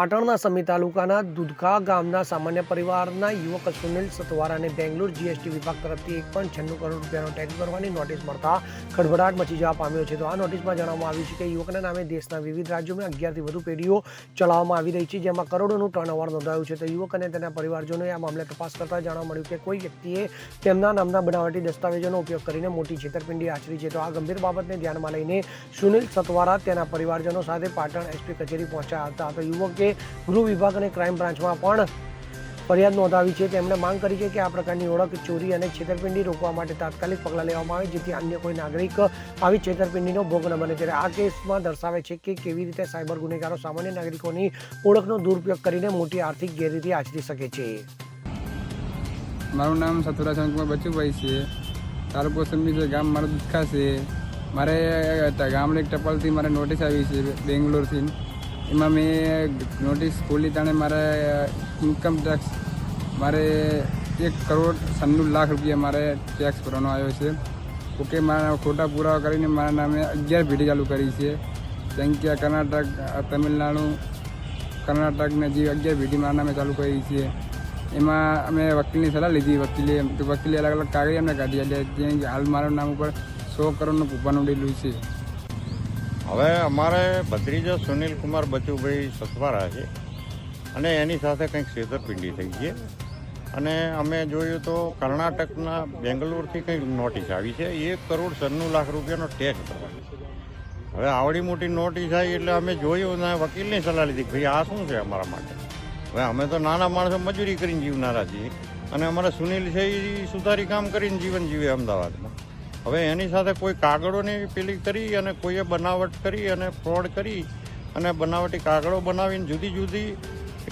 પાટણના સમી તાલુકાના દુધકા ગામના સામાન્ય પરિવારના યુવક સુનિલ સતવારાને બેંગ્લોર જીએસટી વિભાગ તરફથી એક પણ છન્નું કરોડ રૂપિયાનો ટેક્સ ભરવાની નોટિસ મળતા ખડભડાટ મચી જવા પામ્યો છે. તો આ નોટિસમાં જણાવવામાં આવ્યું છે કે યુવકના નામે દેશના વિવિધ રાજ્યોમાં અગિયારથી વધુ પેઢીઓ ચલાવવામાં આવી રહી છે, જેમાં કરોડોનું ટર્નઓવર નોંધાયું છે. તો યુવક અને તેના પરિવારજનોએ આ મામલે તપાસ કરતા જાણવા મળ્યું કે કોઈ વ્યક્તિએ તેમના નામના બનાવટી દસ્તાવેજોનો ઉપયોગ કરીને મોટી છેતરપિંડી આચરી છે. તો આ ગંભીર બાબતને ધ્યાનમાં લઈને સુનિલ સતવારા તેના પરિવારજનો સાથે પાટણ એસપી કચેરી પહોંચ્યા હતા. તો યુવકે ગૃહ વિભાગ અને ક્રાઇમ બ્રાન્ચમાં પણ ફરિયાદ નોંધાવી છે. તેમણે માંગ કરી છે કે આ પ્રકારની ઓળખ, ચોરી અને છેતરપિંડી રોકવા માટે તાત્કાલિક પગલાં લેવામાં આવે, જેથી અન્ય કોઈ નાગરિક આવી છેતરપિંડીનો ભોગ ન બને. ત્યારે આ કેસમાં દર્શાવે છે કે કેવી રીતે સાયબર ગુનેગારો સામાન્ય નાગરિકોની ઓળખનો દુરુપયોગ કરીને મોટી આર્થિક ગેરરીતિ આચરી શકે છે. મારું નામ સતુરા શંકુમાર બચુભાઈ છે. તારું સમી છે, ગામ મારું દુઃખા છે. મારે ગામડે એક ટપાલથી મારે નોટિસ આવી છે, બેંગ્લોરથી. એમાં મેં નોટિસ ખોલી તાણે મારે ઇન્કમ ટેક્સ મારે એક કરોડ છન્નું લાખ રૂપિયા મારે ટેક્સ ભરવાનો આવ્યો છે. ઓકે, મારા ખોટા પુરાવા કરીને મારા નામે અગિયાર પેઢી ચાલુ કરી છે. જેમ કે કર્ણાટક તમિલનાડુ, કર્ણાટકને જે અગિયાર પેઢી મારા નામે ચાલુ કરી છે. એમાં અમે વકીલની સલાહ લીધી, વકીલે, તો વકીલે અલગ અલગ કાગળ અમને કાઢી જેમ હાલ મારા નામ ઉપર સો કરોડનું કૂપન ઉડેલું છે. હવે અમારે ભત્રીજો સુનિલ કુમાર બચુભાઈ સતવારા છે અને એની સાથે કંઈક છેતરપિંડી થઈ છે. અને અમે જોયું તો કર્ણાટકના બેંગ્લોરથી કંઈક નોટિસ આવી છે. એક કરોડ સન્નું લાખ રૂપિયાનો ટેક્સ હવે આવડી મોટી નોટિસ આવી એટલે અમે જોયું અને વકીલની સલાહ લીધી ભાઈ, આ શું છે અમારા માટે? હવે અમે તો નાના માણસો મજૂરી કરીને જીવનારા છીએ. અને અમારા સુનિલ છે એ સુધારી કામ કરીને જીવન જીવે અમદાવાદમાં. હવે એની સાથે કોઈ કાગળોની પેલી કરી અને કોઈએ બનાવટ કરી અને ફ્રોડ કરી અને બનાવટી કાગળો બનાવીને જુદી જુદી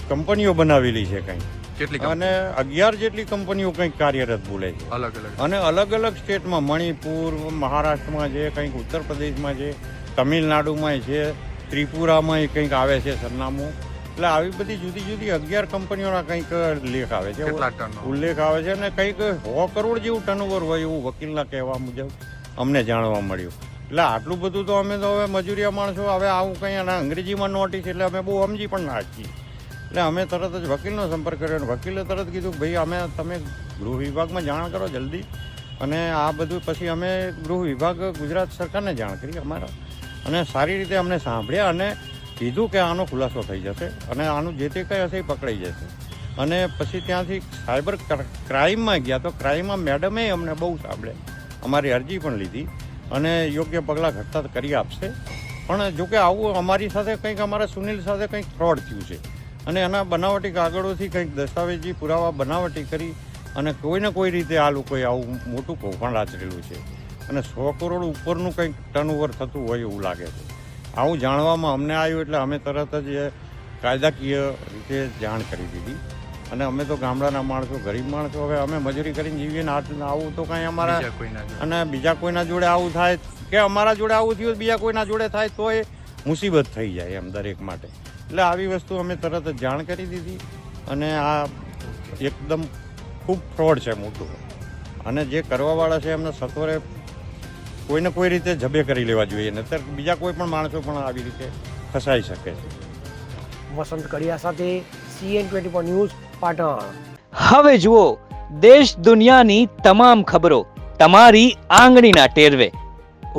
કંપનીઓ બનાવેલી છે કંઈ. કેટલી અને અગિયાર જેટલી કંપનીઓ કંઈક કાર્યરત બોલે છે. અલગ અલગ. અને અલગ અલગ સ્ટેટમાં મણિપુર મહારાષ્ટ્રમાં છે કંઈક ઉત્તર પ્રદેશમાં છે તમિલનાડુમાં છે ત્રિપુરામાં કંઈક આવે છે સરનામું. એટલે આવી બધી જુદી જુદી અગિયાર કંપનીઓના કંઈક લેખ આવે છે. ઉલ્લેખ આવે છે અને કંઈક સો કરોડ જેવું ટર્નઓવર હોય એવું વકીલના કહેવા મુજબ અમને જાણવા મળ્યું. એટલે આટલું બધું તો અમે તો હવે મજૂરિયા માણસો હવે આવું કંઈ અને અંગ્રેજીમાં નોટિસ એટલે અમે બહુ સમજી પણ ના છીએ એટલે અમે તરત જ વકીલનો સંપર્ક કર્યો અને વકીલે તરત કીધું કે ભાઈ અમે તમે ગૃહ વિભાગમાં જાણ કરો જલ્દી. અને આ બધું પછી અમે ગૃહ વિભાગ ગુજરાત સરકારને જાણ કરી અમારા. અને સારી રીતે અમને સાંભળ્યા અને કીધું કે આનો ખુલાસો થઈ જશે અને આનું જે તે કંઈ હશે એ પકડાઈ જશે. અને પછી ત્યાંથી સાયબર ક્ર- ક્રાઇમમાં ગયા તો ક્રાઇમમાં મેડમે અમને બહુ સાંભળે. અમારી અરજી પણ લીધી અને યોગ્ય પગલાં ઘટતા કરી આપશે. પણ જો કે આવું અમારી સાથે કંઈક અમારા સુનિલ સાથે કંઈક ફ્રોડ થયું છે. અને એના બનાવટી કાગળોથી કંઈક દસ્તાવેજી પુરાવા બનાવટી કરી અને કોઈને કોઈ રીતે આ લોકોએ આવું મોટું કૌભાંડ આચરેલું છે. અને સો કરોડ ઉપરનું કંઈક ટર્નઓવર થતું હોય એવું લાગે છે. આવું જાણવામાં અમને આવ્યું એટલે અમે તરત જ એ કાયદાકીય રીતે જાણ કરી દીધી. અને અમે તો ગામડાના માણસો ગરીબ માણસો. હવે અમે મજૂરી કરીને જીવીએ ને આવું તો કાંઈ અમારા અને બીજા કોઈના જોડે આવું થાય કે અમારા જોડે આવું થયું બીજા કોઈના જોડે થાય તો એ મુસીબત થઈ જાય એમ દરેક માટે. એટલે આવી વસ્તુ અમે તરત જ જાણ કરી દીધી અને આ એકદમ ખૂબ ફ્રોડ છે મોટું. અને જે કરવાવાળા છે એમને સત્વરે કોઈને કોઈ રીતે જબે કરી લેવા જોઈએ. નહીતર બીજા કોઈ પણ માણસો પણ આવી રીતે ફસાઈ શકે છે. વસંત કડિયા સાથે CN twenty four news Patan. હવે જુઓ દેશ દુનિયાની તમામ ખબરો તમારી આંગળીના ટેરવે.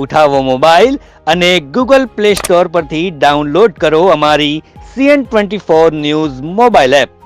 ઉઠાવો મોબાઈલ અને ગૂગલ પ્લે સ્ટોર પરથી ડાઉનલોડ કરો અમારી CN twenty four news mobile app.